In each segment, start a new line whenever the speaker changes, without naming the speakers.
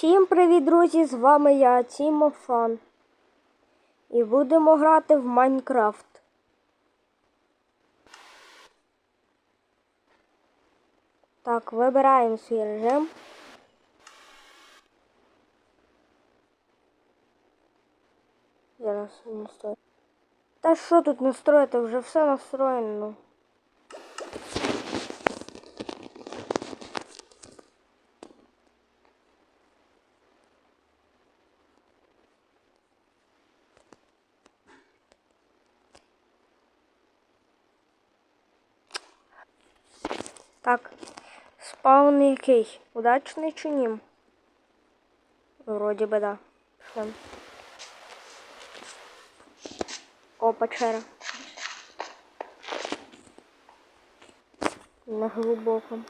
Всім привіт, друзі! З вами я, Тімофан. І будемо грати в Майнкрафт. Так, вибираємо свій режим. Зараз настрою. Та що тут настроїти? Вже все настроєно. Так, спаун який? Удачний чи ні? Вроді би да. Пішли. О, печера. На глибокому.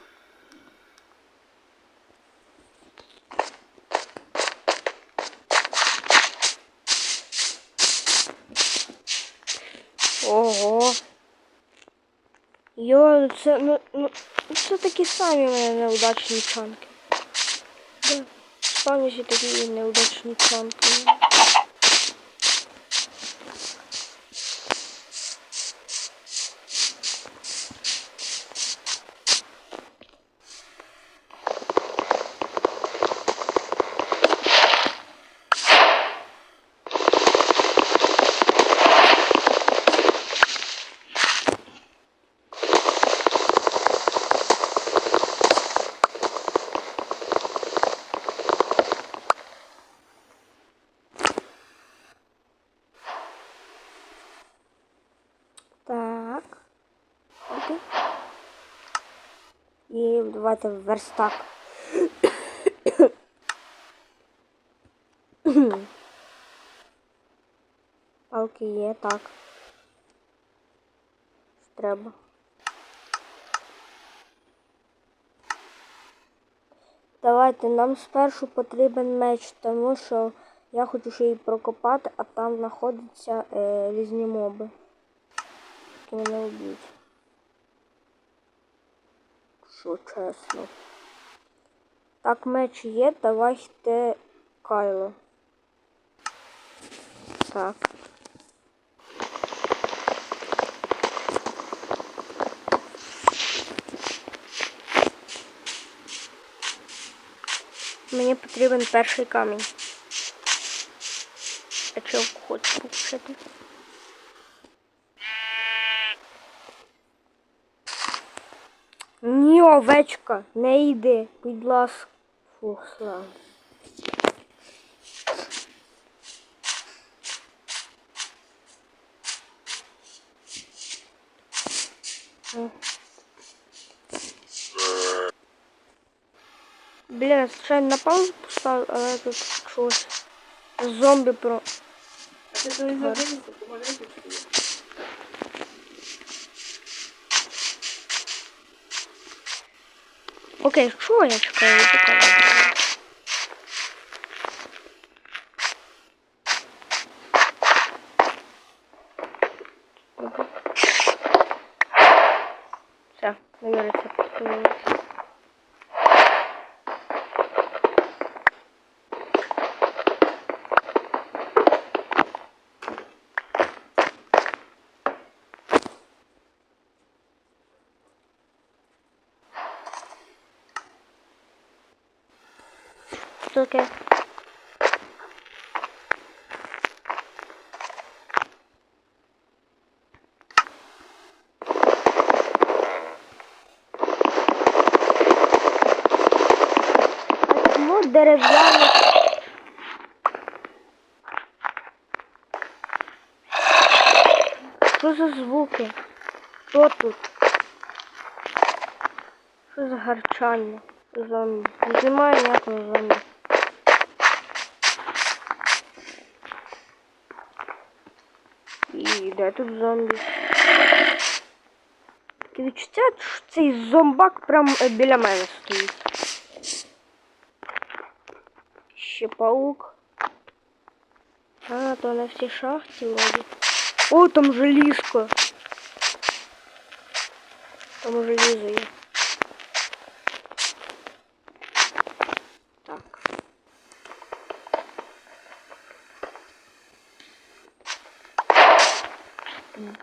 Ого. Йо, це, ну, ну, це такі самі мене неудачні чанки. Да. Спавніші такі неудачні чанки. Так. Окей. І давайте верстак. Палки є, так. Треба. Давайте, нам спершу потрібен меч, тому що я хочу ще її прокопати, а там знаходяться е, різні моби. Які мене вб'ють. Що чесно. Так, меч є, давайте Кайло. Так. Мені потрібен перший камінь. А чого хочу купити? Ні, овечка, не йди, будь ласка. Фух, слава. М. Блін, звичайно на паузу поставив, але тут щось. Зомбі про.
А ти то не забудься, помаленьку чую.
Окей, що я чекаю? Чекаю. Все, новий рецепт. Таке? Дерев'яне? Що за звуки? Що тут? Що за гарчання? Зомбі. Немає ніякого зомбі. І де тут зомбі? Таке відчуття, що цей зомбак прям е, біля мене стоїть. Ще паук. А, то на всій шахті вроді. О, там желізко. Там желізо є.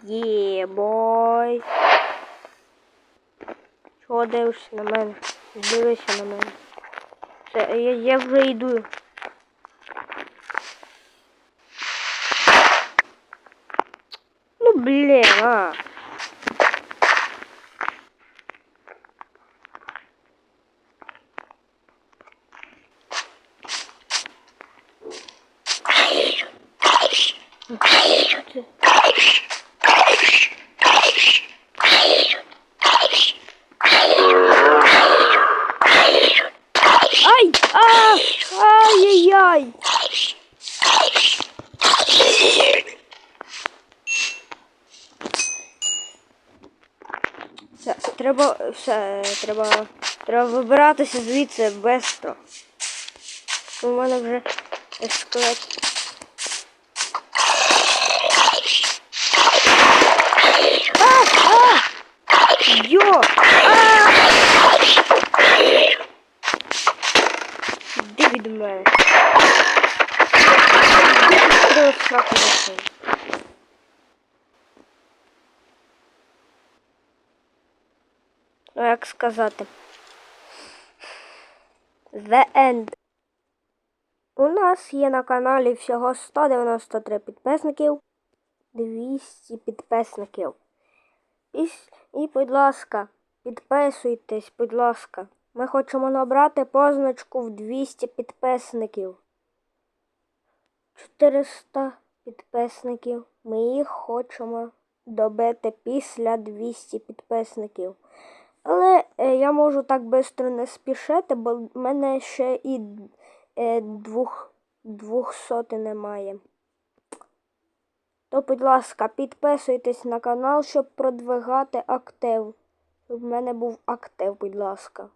Єбой. Чого дивишся на мене? Дивися на мене. Все, я, я вже йду. Ну блін, а. Ай! А! Ай-яй-яй! Все, треба, все, треба, треба вибиратися звідси бестро. У мене вже скелет. А! А! Йо! А! Іди від мене. Іди в сраку засунь. Ну, як сказати. The End. У нас є на каналі всього 193 підписників, 200 підписників. І, і будь ласка, підписуйтесь, будь ласка. Ми хочемо набрати позначку в 200 підписників. 400 підписників. Ми їх хочемо добити після 200 підписників. Але е, я можу так швидко не спішити, бо в мене ще і е, двох, двохсоти немає. То, будь ласка, підписуйтесь на канал, щоб продвигати актив. Щоб в мене був актив, будь ласка.